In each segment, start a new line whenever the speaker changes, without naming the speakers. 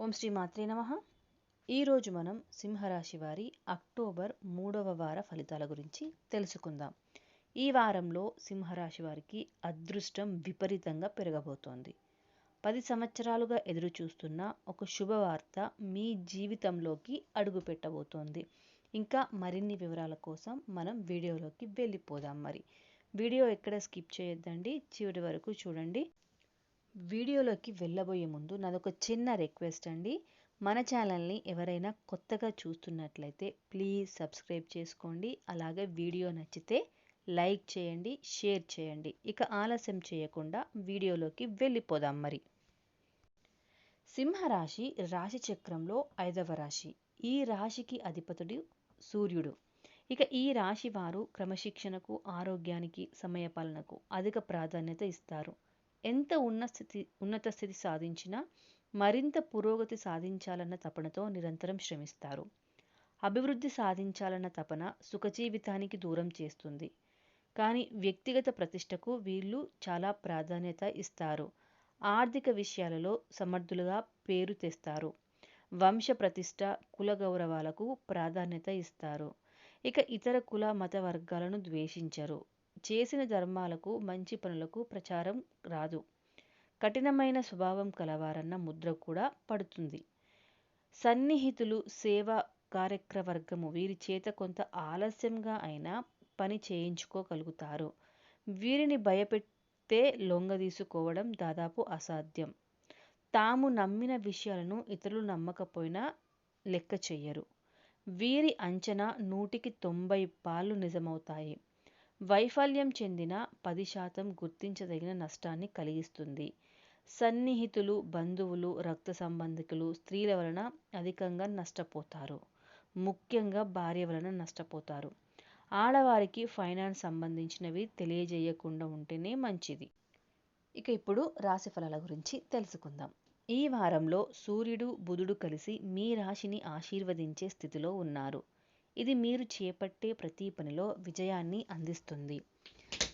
ఓం శ్రీ మాత్రే నమ. ఈరోజు మనం సింహరాశి వారి అక్టోబర్ మూడవ వార ఫలితాల గురించి తెలుసుకుందాం. ఈ వారంలో సింహరాశి వారికి అదృష్టం విపరీతంగా పెరగబోతోంది. పది సంవత్సరాలుగా ఎదురు చూస్తున్న ఒక శుభవార్త మీ జీవితంలోకి అడుగు పెట్టబోతోంది. ఇంకా మరిన్ని వివరాల కోసం మనం వీడియోలోకి వెళ్ళిపోదాం మరి. వీడియో ఎక్కడ స్కిప్ చేయొద్దండి చివరి వరకు చూడండి. వీడియోలోకి వెళ్ళబోయే ముందు నాదొక చిన్న రిక్వెస్ట్ అండి. మన ఛానల్ని ఎవరైనా కొత్తగా చూస్తున్నట్లయితే ప్లీజ్ సబ్స్క్రైబ్ చేసుకోండి. అలాగే వీడియో నచ్చితే లైక్ చేయండి షేర్ చేయండి. ఇక ఆలస్యం చేయకుండా వీడియోలోకి వెళ్ళిపోదాం మరి. సింహరాశి రాశి చక్రంలో ఐదవ రాశి. ఈ రాశికి అధిపతుడు సూర్యుడు. ఇక ఈ రాశి వారు క్రమశిక్షణకు ఆరోగ్యానికి సమయపాలనకు అధిక ప్రాధాన్యత ఇస్తారు. ఎంత ఉన్న స్థితి ఉన్నత స్థితి సాధించినా మరింత పురోగతి సాధించాలన్న తపనతో నిరంతరం శ్రమిస్తారు. అభివృద్ధి సాధించాలన్న తపన సుఖజీవితానికి దూరం చేస్తుంది. కానీ వ్యక్తిగత ప్రతిష్టకు వీళ్ళు చాలా ప్రాధాన్యత ఇస్తారు. ఆర్థిక విషయాలలో సమర్థులుగా పేరు తెస్తారు. వంశ ప్రతిష్ట కుల గౌరవాలకు ప్రాధాన్యత ఇస్తారు. ఇక ఇతర కుల మత వర్గాలను ద్వేషించరు. చేసిన ధర్మాలకు మంచి పనులకు ప్రచారం రాదు. కఠినమైన స్వభావం కలవారన్న ముద్ర కూడా పడుతుంది. సన్నిహితులు సేవ కార్యక్రవర్గము వీరి చేత కొంత ఆలస్యంగా అయినా పని చేయించుకోగలుగుతారు. వీరిని భయపెట్టే లొంగదీసుకోవడం దాదాపు అసాధ్యం. తాము నమ్మిన విషయాలను ఇతరులు నమ్మకపోయినా లెక్క చెయ్యరు. వీరి అంచనా నూటికి తొంభై పాళ్ళు నిజమవుతాయి. వైఫల్యం చెందిన పది శాతం గుర్తించదగిన నష్టాన్ని కలిగిస్తుంది. సన్నిహితులు బంధువులు రక్త సంబంధికులు స్త్రీల వలన అధికంగా నష్టపోతారు. ముఖ్యంగా భార్య వలన నష్టపోతారు. ఆడవారికి ఫైనాన్స్ సంబంధించినవి తెలియజేయకుండా ఉంటేనే మంచిది. ఇక ఇప్పుడు రాశి ఫలాల గురించి తెలుసుకుందాం. ఈ వారంలో సూర్యుడు బుధుడు కలిసి మీ రాశిని ఆశీర్వదించే స్థితిలో ఉన్నారు. ఇది మీరు చేపట్టే ప్రతి పనిలో విజయాన్ని అందిస్తుంది.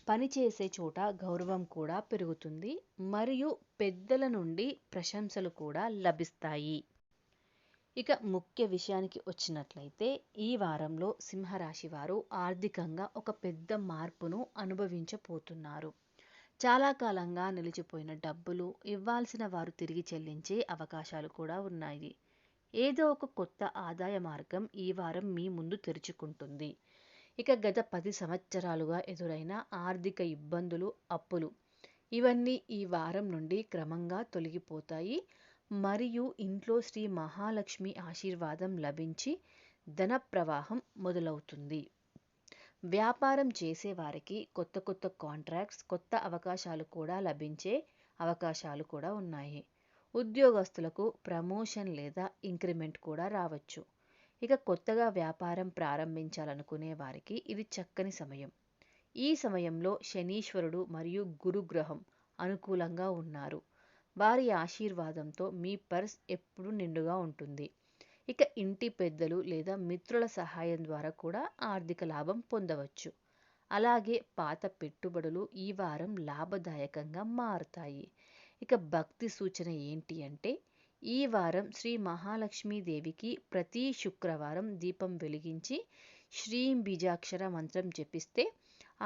పని చేసే చోట గౌరవం కూడా పెరుగుతుంది. మరియు పెద్దల నుండి ప్రశంసలు కూడా లభిస్తాయి. ఇక ముఖ్య విషయానికి వచ్చినట్లయితే ఈ వారంలో సింహరాశి వారు ఆర్థికంగా ఒక పెద్ద మార్పును అనుభవించబోతున్నారు. చాలా కాలంగా నిలిచిపోయిన డబ్బులు ఇవ్వాల్సిన వారు తిరిగి చెల్లించే అవకాశాలు కూడా ఉన్నాయి. ఏదో ఒక కొత్త ఆదాయ మార్గం ఈ వారం మీ ముందు తెరుచుకుంటుంది. ఇక గత పది సంవత్సరాలుగా ఎదురైన ఆర్థిక ఇబ్బందులు అప్పులు ఇవన్నీ ఈ వారం నుండి క్రమంగా తొలగిపోతాయి. మరియు ఇంట్లో శ్రీ మహాలక్ష్మి ఆశీర్వాదం లభించి ధన ప్రవాహం మొదలవుతుంది. వ్యాపారం చేసేవారికి కొత్త కొత్త కాంట్రాక్ట్స్ కొత్త అవకాశాలు కూడా లభించే అవకాశాలు కూడా ఉన్నాయి. ఉద్యోగస్తులకు ప్రమోషన్ లేదా ఇంక్రిమెంట్ కూడా రావచ్చు. ఇక కొత్తగా వ్యాపారం ప్రారంభించాలనుకునే వారికి ఇది చక్కని సమయం. ఈ సమయంలో శనీశ్వరుడు మరియు గురుగ్రహం అనుకూలంగా ఉన్నారు. వారి ఆశీర్వాదంతో మీ పర్స్ ఎప్పుడు నిండుగా ఉంటుంది. ఇక ఇంటి పెద్దలు లేదా మిత్రుల సహాయం ద్వారా కూడా ఆర్థిక లాభం పొందవచ్చు. అలాగే పాత పెట్టుబడులు ఈ వారం లాభదాయకంగా మారుతాయి. ఇక భక్తి సూచన ఏంటి అంటే ఈ వారం శ్రీ మహాలక్ష్మీదేవికి ప్రతి శుక్రవారం దీపం వెలిగించి శ్రీం బీజాక్షర మంత్రం జపిస్తే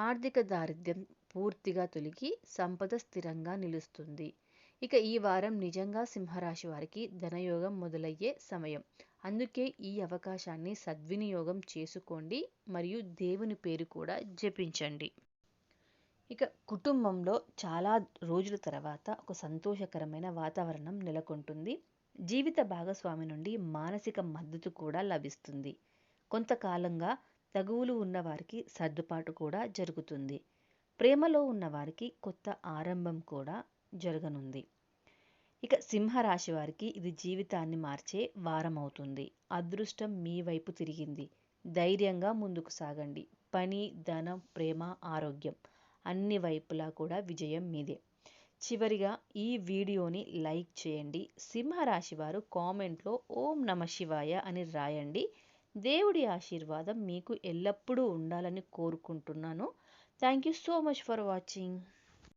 ఆర్థిక దారిద్ర్యం పూర్తిగా తొలగి సంపద స్థిరంగా నిలుస్తుంది. ఇక ఈ వారం నిజంగా సింహరాశి వారికి ధనయోగం మొదలయ్యే సమయం. అందుకే ఈ అవకాశాన్ని సద్వినియోగం చేసుకోండి మరియు దేవుని పేరు కూడా జపించండి. ఇక కుటుంబంలో చాలా రోజుల తర్వాత ఒక సంతోషకరమైన వాతావరణం నెలకొంటుంది. జీవిత భాగస్వామి నుండి మానసిక మద్దతు కూడా లభిస్తుంది. కొంతకాలంగా తగువులు ఉన్నవారికి సర్దుబాటు కూడా జరుగుతుంది. ప్రేమలో ఉన్నవారికి కొత్త ఆరంభం కూడా జరగనుంది. ఇక సింహరాశి వారికి ఇది జీవితాన్ని మార్చే వారం అవుతుంది. అదృష్టం మీ వైపు తిరిగింది. ధైర్యంగా ముందుకు సాగండి. పని ధనం ప్రేమ ఆరోగ్యం అన్ని వైపులా కూడా విజయం మీదే. చివరిగా ఈ వీడియోని లైక్ చేయండి. సింహరాశి వారు కామెంట్లో ఓం నమ శివాయ అని రాయండి. దేవుడి ఆశీర్వాదం మీకు ఎల్లప్పుడూ ఉండాలని కోరుకుంటున్నాను. Thank you so much for watching.